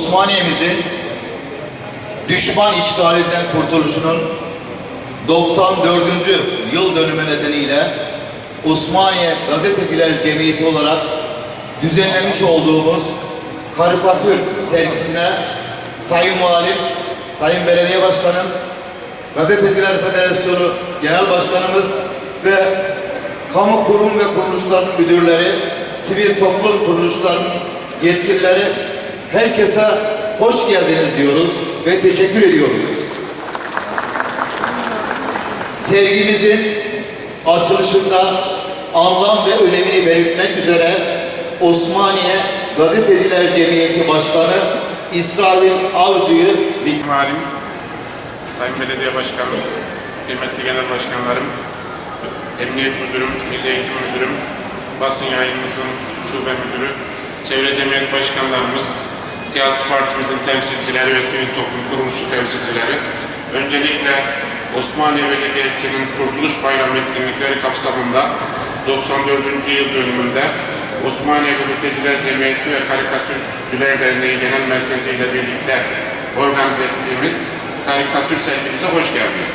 Osmaniye'mizin düşman işgalinden kurtuluşunun 94. yıl dönümü nedeniyle Osmaniye Gazeteciler Cemiyeti olarak düzenlemiş olduğumuz karikatür sergisine Sayın Valim, Sayın Belediye Başkanım, Gazeteciler Federasyonu Genel Başkanımız ve kamu kurum ve kuruluşlarının müdürleri, sivil toplum kuruluşlarının yetkilileri herkese hoş geldiniz diyoruz ve teşekkür ediyoruz. Sergimizin açılışında anlam ve önemini belirtmek üzere Osmaniye Gazeteciler Cemiyeti Başkanı İsrail Avcı'yı bir Valim, Sayın Belediye Başkanım, kıymetli Genel Başkanlarım, Emniyet Müdürüm, Milli Eğitim Müdürüm, Basın Yayınımızın Şube Müdürü, Çevre Cemiyet Başkanlarımız, siyasi partimizin temsilcileri ve sivil toplum kuruluşu temsilcileri, öncelikle Osmaniye Belediyesi'nin Kurtuluş Bayramı etkinlikleri kapsamında 94. yıl dönümünde Osmaniye Gazeteciler Cemiyeti ve Karikatürcüler Derneği Genel Merkezi ile birlikte organize ettiğimiz karikatür sergimize hoş geldiniz.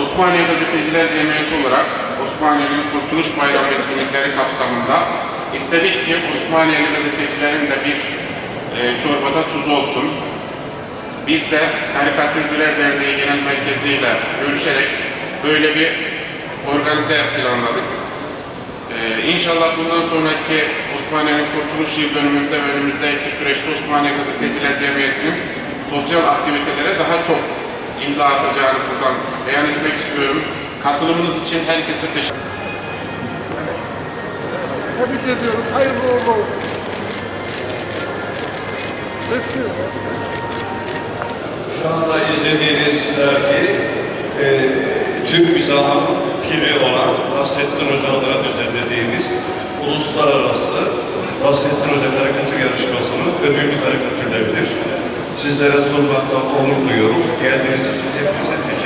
Osmaniye Gazeteciler Cemiyeti olarak Osmaniye'nin Kurtuluş Bayramı etkinlikleri kapsamında istedik ki Osmaniyeli gazetecilerin de bir e, çorbada tuz olsun. Biz de Karikatürcüler Derneği Genel Merkezi ile görüşerek böyle bir organize planladık. Ee, inşallah bundan sonraki Osmaniye'nin kurtuluş yıl dönümünde ve önümüzdeki süreçte Osmaniye Gazeteciler Cemiyeti'nin sosyal aktivitelere daha çok imza atacağını buradan beyan etmek istiyorum. Katılımınız için herkese teşekkür Tebrik ediyoruz. Hayırlı uğurlu olsun. Resmi. Şu anda izlediğiniz sergi e, Türk mizahın piri olan Nasrettin Hoca adına düzenlediğimiz uluslararası Nasrettin Hoca karikatür yarışmasının ödüllü karikatürleridir. Sizlere sunmaktan onur duyuyoruz. Geldiğiniz için hepinize teşekkür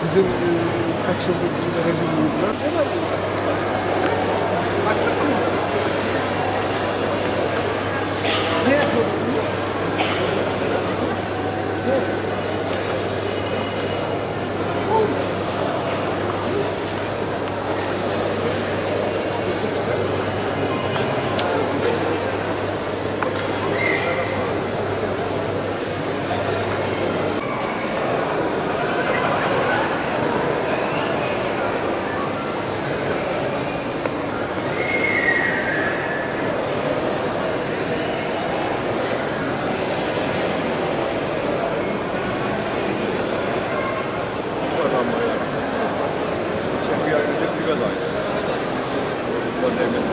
Sizin e, kaç yıllık öğrenciliğiniz var? Whatever.